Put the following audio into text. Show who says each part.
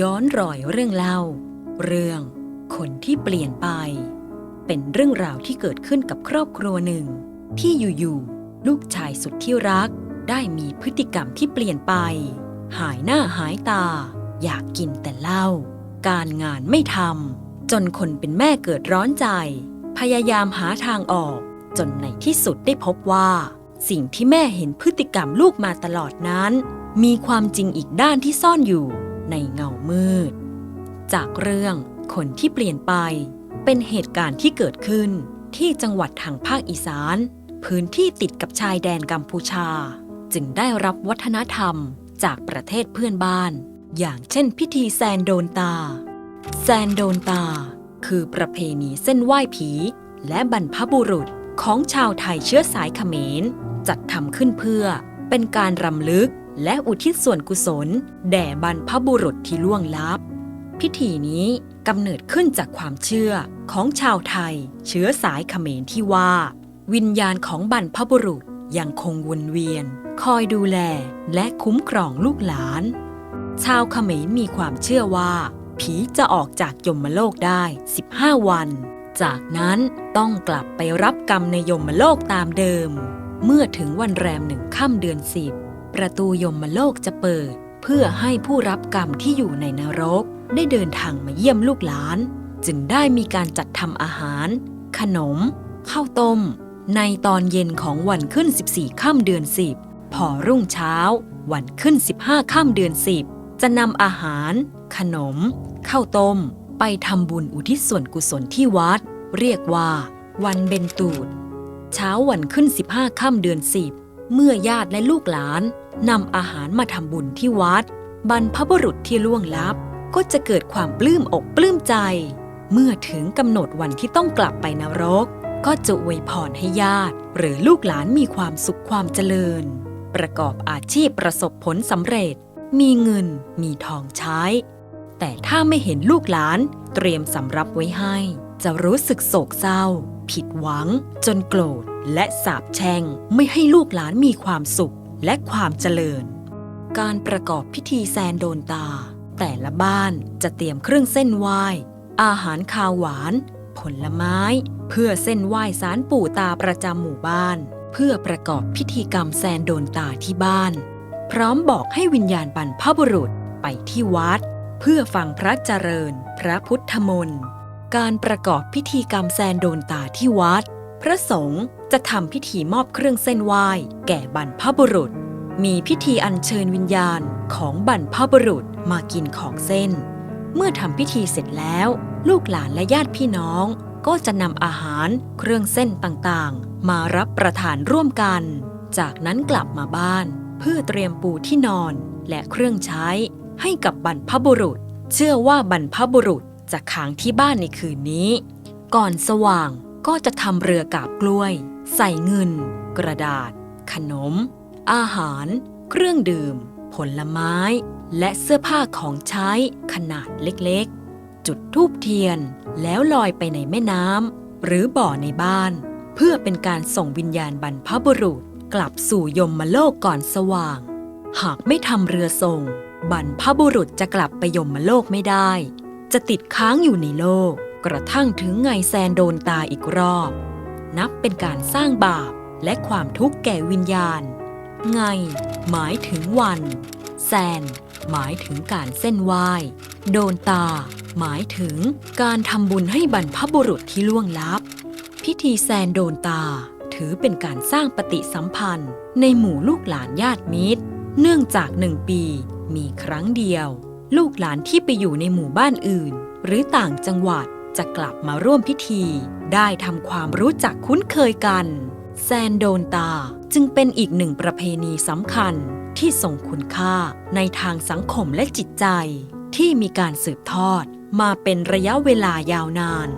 Speaker 1: ย้อนรอยเรื่องเล่า เรื่องคนที่เปลี่ยนไป เป็นเรื่องราวที่เกิดขึ้นกับครอบครัวหนึ่ง ที่อยู่ๆลูกชายสุดที่รัก ได้มีพฤติกรรมที่เปลี่ยนไป หายหน้าหายตา อยากกินแต่เหล้าการงานไม่ทำจนคนเป็นแม่เกิดร้อนใจ พยายามหาทางออก จนในที่สุดได้พบว่า สิ่งที่แม่เห็นพฤติกรรมลูกมาตลอดนั้น มีความจริงอีกด้านที่ซ่อนอยู่ ในเงามืด จากเรื่องคนที่เปลี่ยนไป เป็นเหตุการณ์ที่เกิดขึ้นที่จังหวัดทางภาคอีสาน พื้นที่ติดกับชายแดนกัมพูชา จึงได้รับวัฒนธรรมจากประเทศเพื่อนบ้าน อย่างเช่นพิธีแซนโดนตา แซนโดนตา คือประเพณีเส้นไหว้ผี และบรรพบุรุษของชาวไทยเชื้อสายเขมร จัดทำขึ้นเพื่อเป็นการรำลึก และอุทิศส่วนกุศล แด่บรรพบุรุษที่ล่วงลับ พิธีนี้กำเนิดขึ้นจากความเชื่อของชาวไทย เชื้อสายเขมรที่ว่า วิญญาณของบรรพบุรุษยังคงวนเวียน คอยดูแลและคุ้มครองลูกหลาน ชาวเขมรมีความเชื่อว่า ผีจะออกจากยมโลกได้ 15 วัน จากนั้นต้องกลับไปรับกรรมในยมโลกตามเดิม เมื่อถึงวันแรมหนึ่งค่ำเดือนสิบ ประตูยมโลกจะเปิด เพื่อให้ผู้รับกรรมที่อยู่ในนรก ได้เดินทางมาเยี่ยมลูกหลาน จึงได้มีการจัดทำอาหาร ขนม ข้าวต้ม ในตอนเย็นของวันขึ้น 14ค่ำเดือน 10 พอรุ่งเช้า วันขึ้น 15ค่ำเดือน 10 จะนำอาหาร ขนม ข้าวต้ม ไปทำบุญอุทิศส่วนกุศลที่วัด เรียกว่า วันเบนตูด เช้าวันขึ้น 15ค่ำเดือน 10เมื่อญาติและลูกหลาน นำอาหารมาทำบุญที่วัด บรรพบุรุษที่ล่วงลับ ก็จะเกิดความปลื้มอกปลื้มใจ เมื่อถึงกำหนดวันที่ต้องกลับไปนรก ก็จะอวยพรให้ญาติ หรือลูกหลานมีความสุขความเจริญ ประกอบอาชีพประสบผลสำเร็จ มีเงิน มีทองใช้ แต่ถ้าไม่เห็นลูกหลานเตรียมสำรับไว้ให้ จะรู้สึกโศกเศร้า ผิดหวัง จนโกรธและสาปแช่งไม่ให้ลูกหลานมีความสุข และความเจริญ การประกอบพิธีแซนโดนตา แต่ละบ้านจะเตรียมเครื่องเส้นไหว้ อาหารคาวหวาน ผลไม้ เพื่อเส้นไหว้สารปู่ตาประจำหมู่บ้าน เพื่อประกอบพิธีกรรมแซนโดนตาที่บ้าน พร้อมบอกให้วิญญาณบรรพบุรุษไปที่วัด เพื่อฟังพระเจริญ พระพุทธมนต์การประกอบพิธีกรรมแซนโดนตาที่วัด พระสงฆ์ จะทำพิธีมอบเครื่องเส้นไหว้แก่บรรพบุรุษ มีพิธีอัญเชิญวิญญาณของบรรพบุรุษมากินของเส้น เมื่อทำพิธีเสร็จแล้ว ลูกหลานและญาติพี่น้องก็จะนำอาหารเครื่องเส้นต่างๆ มารับประทานร่วมกัน จากนั้นกลับมาบ้าน เพื่อเตรียมปูที่นอนและเครื่องใช้ให้กับบรรพบุรุษ เชื่อว่าบรรพบุรุษจะค้างที่บ้านในคืนนี้ ก่อนสว่าง ก็จะทำเรือกาบกล้วย ใส่เงิน กระดาษ ขนม อาหาร เครื่องดื่ม ผลไม้ และเสื้อผ้าของใช้ขนาดเล็กๆ จุดทูบเทียนแล้วลอยไปในแม่น้ำหรือบ่อในบ้าน เพื่อเป็นการส่งวิญญาณบรรพบุรุษกลับสู่ยมมโลกก่อนสว่าง หากไม่ทำเรือส่ง บรรพบุรุษจะกลับไปยมโลกไม่ได้ จะติดค้างอยู่ในโลก กระทั่งถึงไงแซนโดนตาอีกรอบ นับเป็นการสร้างบาปและความทุกข์แก่วิญญาณ ไง หมายถึงวัน แซน หมายถึงการเส้นไหว้โดนตา หมายถึงการทำบุญให้บรรพบุรุษที่ล่วงลับ พิธีแซนโดนตาถือเป็นการสร้างปฏิสัมพันธ์ ในหมู่ลูกหลานญาติมิตร เนื่องจากหนึ่งปีมีครั้งเดียว ลูกหลานที่ไปอยู่ในหมู่บ้านอื่น หรือต่างจังหวัด จะกลับมาร่วมพิธี ได้ทำความรู้จักคุ้นเคยกัน แซนโดนตาจึงเป็นอีกหนึ่งประเพณีสำคัญที่ส่งคุณค่าในทางสังคมและจิตใจ ที่มีการสืบทอดมาเป็นระยะเวลายาวนาน